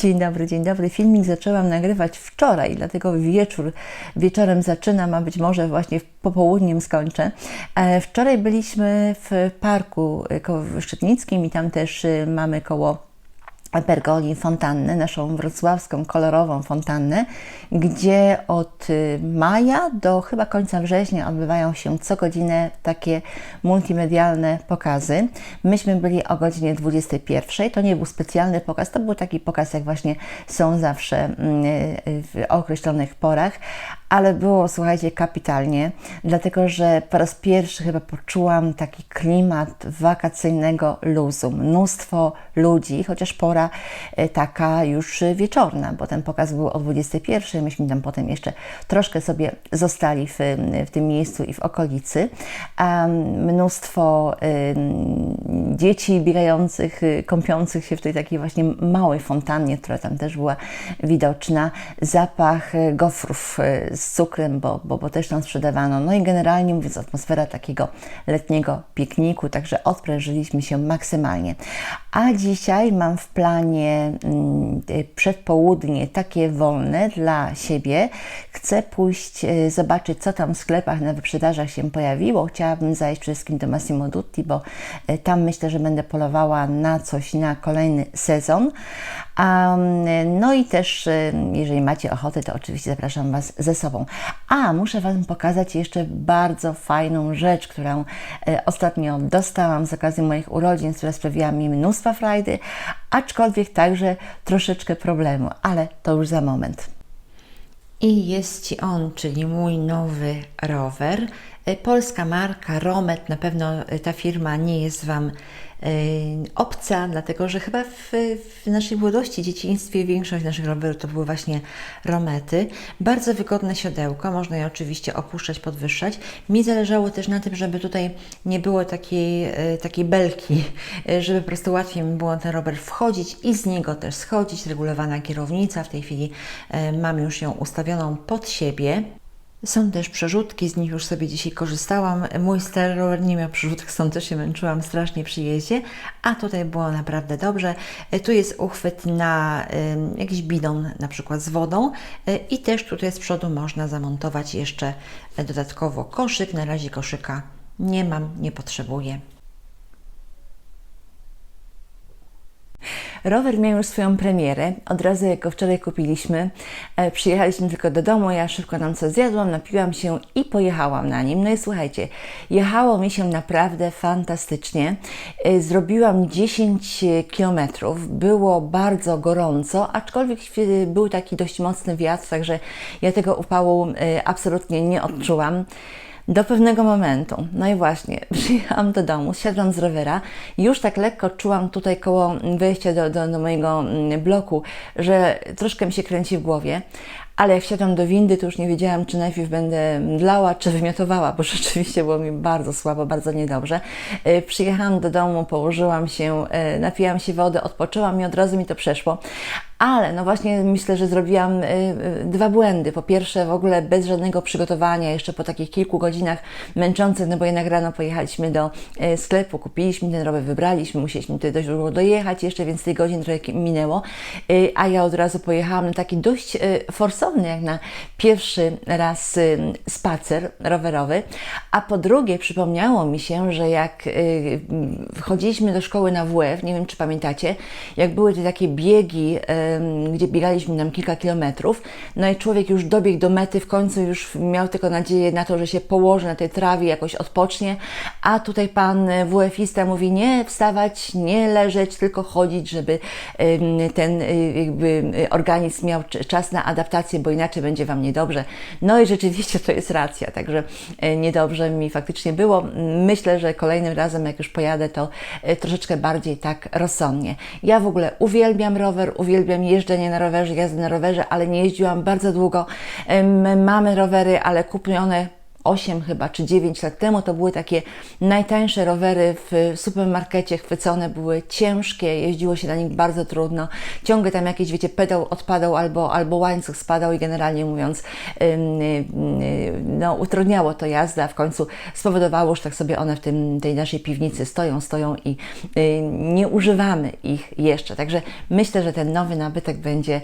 Dzień dobry, dzień dobry. Filmik zaczęłam nagrywać wczoraj, dlatego wieczór, wieczorem zaczynam, a być może właśnie popołudniem skończę. E, Wczoraj byliśmy w parku Szczytnickim i tam też y, mamy koło Pergoli fontannę, naszą wrocławską kolorową fontannę, gdzie od y, maja do chyba końca września odbywają się co godzinę takie multimedialne pokazy. Myśmy byli o godzinie 21. To nie był specjalny pokaz, to był taki pokaz, jak właśnie są zawsze mm, y, w określonych porach, ale było, słuchajcie, kapitalnie, dlatego że po raz pierwszy chyba poczułam taki klimat wakacyjnego luzu. Mnóstwo ludzi, chociaż pora e, taka już wieczorna, bo ten pokaz był o 21, myśmy tam potem jeszcze troszkę sobie zostali w, w tym miejscu i w okolicy. Mnóstwo dzieci biegających, y, kąpiących się w tej takiej właśnie małej fontannie, która tam też była widoczna. Zapach y, gofrów y, z cukrem, bo, bo, bo też tam sprzedawano. No i generalnie mówiąc, atmosfera takiego letniego pikniku, także odprężyliśmy się maksymalnie. A dzisiaj mam w planie mm, przedpołudnie takie wolne dla siebie. Chcę pójść y, zobaczyć, co tam w sklepach na wyprzedażach się pojawiło. Chciałabym zajść przede wszystkim do Massimo Dutti, bo y, tam myślę, że będę polowała na coś na kolejny sezon. Um, no i też, y, jeżeli macie ochotę, to oczywiście zapraszam Was ze sobą. A, muszę Wam pokazać jeszcze bardzo fajną rzecz, którą y, ostatnio dostałam z okazji moich urodzin, która sprawiła mi mnóstwo frajdy, aczkolwiek także troszeczkę problemu, ale to już za moment. I jest Ci on, czyli mój nowy rower. Y, Polska marka Romet, na pewno y, ta firma nie jest Wam obca, dlatego że chyba w, w naszej młodości, dzieciństwie większość naszych rowerów to były właśnie Romety. Bardzo wygodne siodełko, można je oczywiście opuszczać, podwyższać. Mi zależało też na tym, żeby tutaj nie było takiej, takiej belki, żeby po prostu łatwiej mi było ten rower wchodzić i z niego też schodzić. Regulowana kierownica, w tej chwili mam już ją ustawioną pod siebie. Są też przerzutki, z nich już sobie dzisiaj korzystałam. Mój stary rower nie miał przerzutek, stąd też się męczyłam strasznie przy jeździe, a tutaj było naprawdę dobrze. E, Tu jest uchwyt na jakiś bidon, na przykład z wodą y, i też tutaj z przodu można zamontować jeszcze e, dodatkowo koszyk. Na razie koszyka nie mam, nie potrzebuję. Rower miał już swoją premierę. Od razu jak go wczoraj kupiliśmy, e, przyjechaliśmy tylko do domu, ja szybko nam co zjadłam, napiłam się i pojechałam na nim. No i słuchajcie, jechało mi się naprawdę fantastycznie. E, zrobiłam 10 kilometrów, było bardzo gorąco, aczkolwiek był taki dość mocny wiatr, także ja tego upału e, absolutnie nie odczułam do pewnego momentu. No i właśnie, przyjechałam do domu, siadłam z rowera, już tak lekko czułam tutaj koło wejścia do, do, do mojego mm, bloku, że troszkę mi się kręci w głowie, ale jak wsiadłam do windy, to już nie wiedziałam, czy najpierw będę mdlała, czy wymiotowała, bo rzeczywiście było mi bardzo słabo, bardzo niedobrze. E, Przyjechałam do domu, położyłam się, e, napiłam się wody, odpoczęłam i od razu mi to przeszło. Ale no właśnie myślę, że zrobiłam y, y, dwa błędy. Po pierwsze, w ogóle bez żadnego przygotowania, jeszcze po takich kilku godzinach męczących, no bo jednak rano pojechaliśmy do y, sklepu, kupiliśmy ten rower, wybraliśmy, musieliśmy tutaj dość długo dojechać, jeszcze więcej godzin trochę minęło, a ja od razu pojechałam na taki dość forsowny, jak na pierwszy raz spacer rowerowy. A po drugie, przypomniało mi się, że jak wchodziliśmy do szkoły na WF, nie wiem czy pamiętacie, jak były te takie biegi, gdzie biegaliśmy tam kilka kilometrów, no i człowiek już dobiegł do mety, w końcu już miał tylko nadzieję na to, że się położy na tej trawie, jakoś odpocznie, a tutaj pan WF-ista mówi nie wstawać, nie leżeć, tylko chodzić, żeby ten y, jakby y, organizm miał cz- czas na adaptację, bo inaczej będzie Wam niedobrze. No i rzeczywiście to jest racja, także e, niedobrze mi faktycznie było. Myślę, że kolejnym razem, jak już pojadę, to e, troszeczkę bardziej tak rozsądnie. Ja w ogóle uwielbiam rower, uwielbiam jeżdżenie na rowerze, jazdę na rowerze, ale nie jeździłam bardzo długo. Mamy rowery, ale kupione 8 chyba, czy 9 lat temu, to były takie najtańsze rowery w supermarkecie chwycone, były ciężkie, jeździło się na nich bardzo trudno, ciągle tam jakiś, wiecie, pedał odpadał albo, albo łańcuch spadał i generalnie mówiąc, no, utrudniało to jazdę, a w końcu spowodowało, że tak sobie one w tym, tej naszej piwnicy stoją, stoją i nie używamy ich jeszcze. Także myślę, że ten nowy nabytek będzie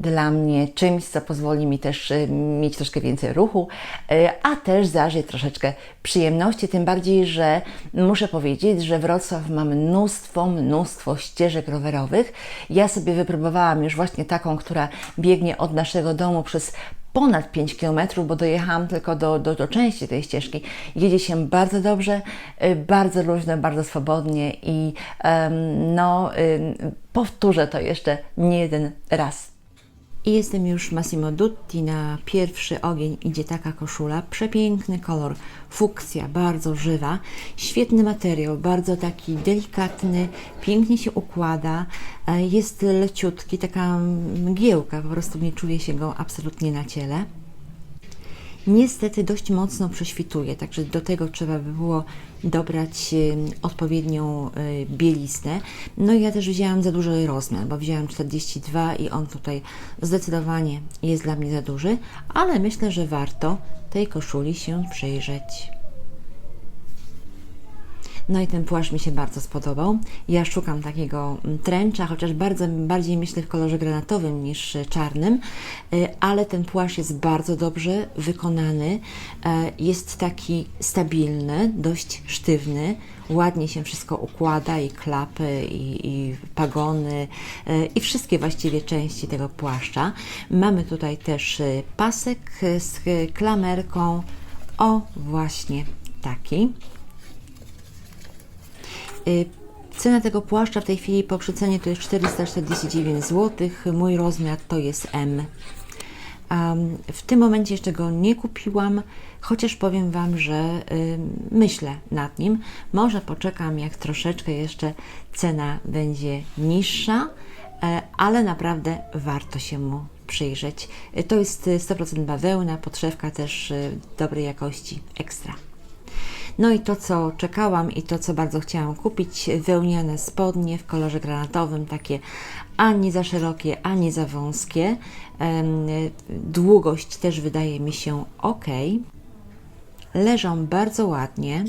dla mnie czymś, co pozwoli mi też mieć troszkę więcej ruchu, y, a też zażyć troszeczkę przyjemności, tym bardziej, że muszę powiedzieć, że Wrocław ma mnóstwo, mnóstwo ścieżek rowerowych. Ja sobie wypróbowałam już właśnie taką, która biegnie od naszego domu przez ponad 5 km, bo dojechałam tylko do, do, do części tej ścieżki. Jedzie się bardzo dobrze, y, bardzo luźno, bardzo swobodnie i em, no, ym, powtórzę to jeszcze nie jeden raz. I jestem już Massimo Dutti. Na pierwszy ogień idzie taka koszula. Przepiękny kolor, fuksja, bardzo żywa. Świetny materiał, bardzo taki delikatny, pięknie się układa. e, Jest leciutki, taka mgiełka, po prostu nie czuje się go absolutnie na ciele. Niestety dość mocno prześwituje, także do tego trzeba by było dobrać odpowiednią y, bieliznę. No i ja też wzięłam za duży rozmiar, bo wzięłam 42 i on tutaj zdecydowanie jest dla mnie za duży, ale myślę, że warto tej koszuli się przyjrzeć. No i ten płaszcz mi się bardzo spodobał. Ja szukam takiego mm, tręcza, chociaż bardzo, bardziej myślę w kolorze granatowym niż e, czarnym, e, ale ten płaszcz jest bardzo dobrze wykonany. e, Jest taki stabilny, dość sztywny. Ładnie się wszystko układa i klapy, i, i pagony, i wszystkie właściwie części tego płaszcza. Mamy tutaj też pasek z klamerką. O, właśnie taki. Y, Cena tego płaszcza w tej chwili po przecenie to jest 449 zł. Mój rozmiar to jest M. W tym momencie jeszcze go nie kupiłam, chociaż powiem Wam, że y, myślę nad nim. Może poczekam, jak troszeczkę jeszcze cena będzie niższa, e, ale naprawdę warto się mu przyjrzeć. Y, To jest y, 100% bawełna, podszewka też dobrej jakości, ekstra. No i to, co czekałam i to, co bardzo chciałam kupić, wełniane spodnie w kolorze granatowym, takie ani za szerokie, ani za wąskie. Długość też wydaje mi się ok. Leżą bardzo ładnie.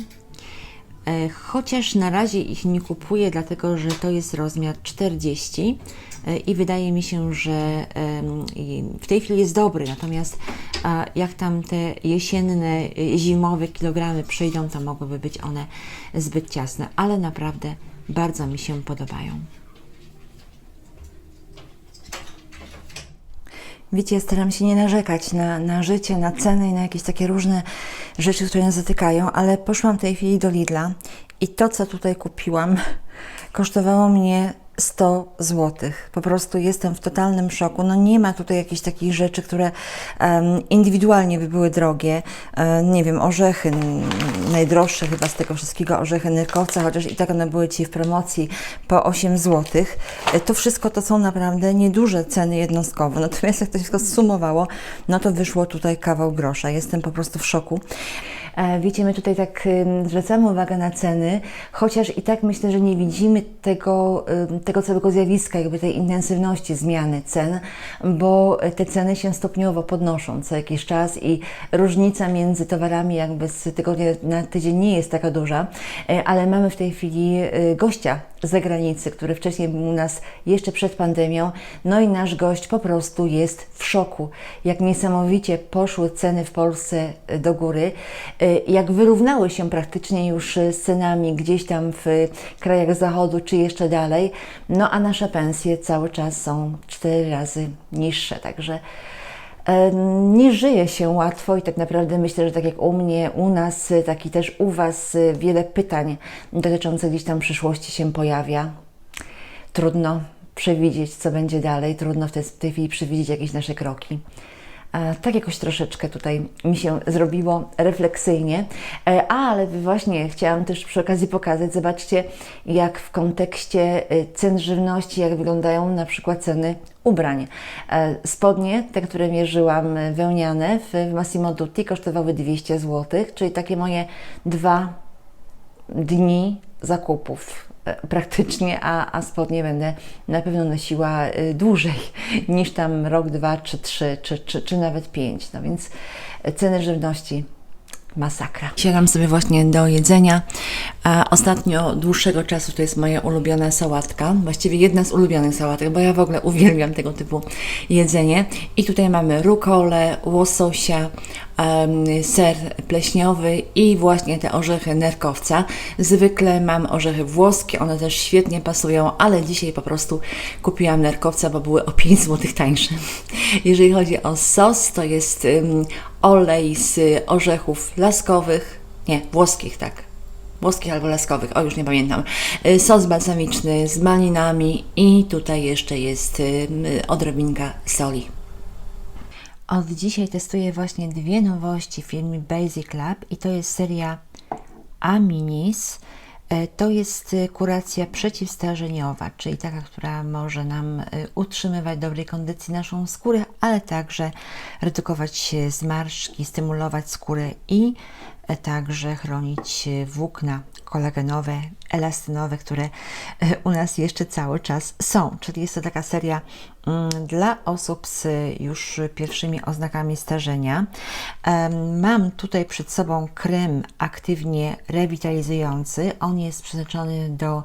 E, Chociaż na razie ich nie kupuję, dlatego że to jest rozmiar 40 e, i wydaje mi się, że w tej chwili jest dobry. Natomiast jak tam te jesienne, e, zimowe kilogramy przyjdą, to mogłyby być one zbyt ciasne, ale naprawdę bardzo mi się podobają. Wiecie, ja staram się nie narzekać na, na życie, na ceny i na jakieś takie różne rzeczy, które nas dotykają, ale poszłam w tej chwili do Lidla i to, co tutaj kupiłam, kosztowało mnie 100 zł. Po prostu jestem w totalnym szoku. No nie ma tutaj jakichś takich rzeczy, które em, indywidualnie by były drogie. E, nie wiem, orzechy, najdroższe chyba z tego wszystkiego, orzechy nyrkowca, chociaż i tak one były Ci w promocji po 8 zł. E, To wszystko to są naprawdę nieduże ceny jednostkowo. Natomiast jak to wszystko zsumowało, no to wyszło tutaj kawał grosza. Jestem po prostu w szoku. E, Wiecie, my tutaj tak zwracamy uwagę na ceny, chociaż i tak myślę, że nie widzimy tego, tego całego zjawiska, jakby tej intensywności zmiany cen, bo te ceny się stopniowo podnoszą co jakiś czas i różnica między towarami jakby z tygodnia na tydzień nie jest taka duża, e, ale mamy w tej chwili e, gościa z zagranicy, który wcześniej był u nas jeszcze przed pandemią, no i nasz gość po prostu jest w szoku, jak niesamowicie poszły ceny w Polsce e, do góry, jak wyrównały się praktycznie już e, z cenami gdzieś tam w krajach zachodu czy jeszcze dalej, no a nasze pensje cały czas są cztery razy niższe, także Nie żyje się łatwo i tak naprawdę myślę, że tak jak u mnie, u nas, tak i też u Was wiele pytań dotyczących gdzieś tam przyszłości się pojawia. Trudno przewidzieć, co będzie dalej, trudno w tej, w tej chwili przewidzieć jakieś nasze kroki. E, Tak jakoś troszeczkę tutaj mi się zrobiło refleksyjnie, E, ale właśnie chciałam też przy okazji pokazać, zobaczcie jak w kontekście e, cen żywności, jak wyglądają na przykład ceny ubrań. E, Spodnie, te, które mierzyłam e, wełniane w Massimo Dutti kosztowały 200 zł, czyli takie moje dwa dni zakupów praktycznie, a, a spodnie będę na pewno nosiła e, dłużej niż tam rok, dwa, czy trzy, czy, czy, czy nawet pięć. No więc e, ceny żywności masakra. Siadam sobie właśnie do jedzenia. Ostatnio dłuższego czasu to jest moja ulubiona sałatka, właściwie jedna z ulubionych sałatek, bo ja w ogóle uwielbiam tego typu jedzenie. I tutaj mamy rukolę, łososia, ser pleśniowy i właśnie te orzechy nerkowca. Zwykle mam orzechy włoskie, one też świetnie pasują, ale dzisiaj po prostu kupiłam nerkowca, bo były o 5 zł tańsze. Jeżeli chodzi o sos, to jest olej z orzechów laskowych, nie, włoskich, tak, włoskich albo laskowych, o już nie pamiętam, Y, sos balsamiczny z malinami i tutaj jeszcze jest ym, odrobinka soli. Od dzisiaj testuję właśnie dwie nowości w firmie Basic Lab i to jest seria Aminis. E, To jest kuracja przeciwstarzeniowa, czyli taka, która może nam utrzymywać dobrej kondycji naszą skórę, ale także redukować zmarszczki, stymulować skórę i e, także chronić e, włókna kolagenowe, elastynowe, które e, u nas jeszcze cały czas są. Czyli jest to taka seria mm, dla osób z już pierwszymi oznakami starzenia. Mam tutaj przed sobą krem aktywnie rewitalizujący. On jest przeznaczony do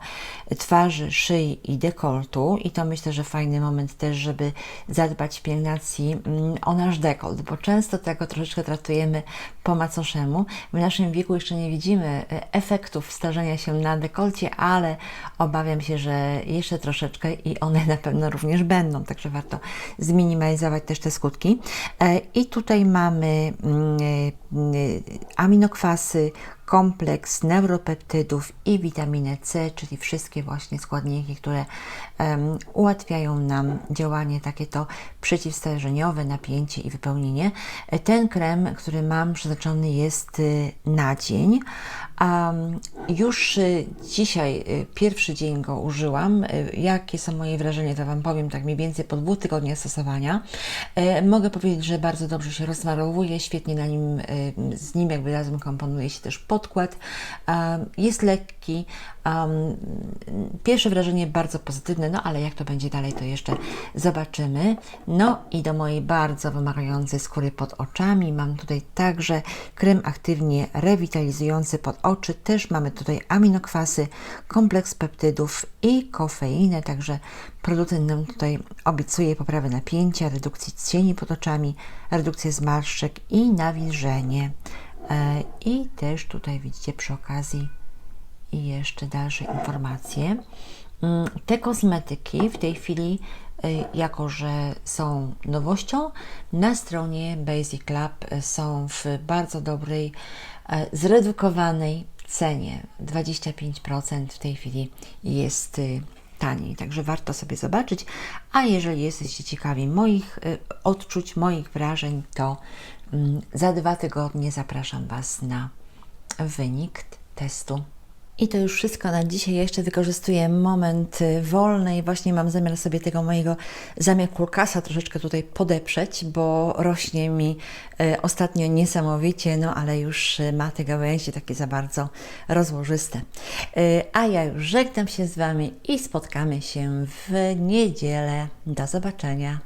twarzy, szyi i dekoltu i to myślę, że fajny moment też, żeby zadbać w pielęgnacji mm, o nasz dekolt, bo często tego troszeczkę traktujemy po macoszemu. W naszym wieku jeszcze nie widzimy e, efektów starzenia się na dekolcie, ale obawiam się, że jeszcze troszeczkę i one na pewno również będą, także warto zminimalizować też te skutki. E, I tutaj mamy mm, e, aminokwasy, kompleks neuropeptydów i witaminę C, czyli wszystkie właśnie składniki, które ułatwiają nam działanie takie to przeciwstarzeniowe, napięcie i wypełnienie. E, Ten krem, który mam przeznaczony jest y, na dzień. Już y, dzisiaj, y, pierwszy dzień go użyłam. Y, Jakie są moje wrażenia, to Wam powiem tak mniej więcej po dwóch tygodniach stosowania. E, Mogę powiedzieć, że bardzo dobrze się rozsmarowuje, świetnie na nim, z nim jakby razem komponuje się też podkład. Jest lekki. Pierwsze wrażenie bardzo pozytywne, no ale jak to będzie dalej, to jeszcze zobaczymy. No i do mojej bardzo wymagającej skóry pod oczami mam tutaj także krem aktywnie rewitalizujący pod oczy. Też mamy tutaj aminokwasy, kompleks peptydów i kofeinę, także producent nam tutaj obiecuje poprawę napięcia, redukcji cieni pod oczami, redukcję zmarszczek i nawilżenie. E, I też tutaj widzicie przy okazji jeszcze dalsze informacje. Mm, Te kosmetyki w tej chwili, jako że są nowością, na stronie Basic Lab y, są w bardzo dobrej, e, zredukowanej cenie. 25% w tej chwili jest taniej, także warto sobie zobaczyć. A jeżeli jesteście ciekawi moich odczuć, moich wrażeń, to mm, za dwa tygodnie zapraszam Was na wynik testu. I to już wszystko na dzisiaj. Jeszcze wykorzystuję moment y, wolny i właśnie mam zamiar sobie tego mojego zamiakulkasa troszeczkę tutaj podeprzeć, bo rośnie mi y, ostatnio niesamowicie, no ale już y, ma te gałęzie takie za bardzo rozłożyste. A ja już żegnam się z Wami i spotkamy się w niedzielę. Do zobaczenia.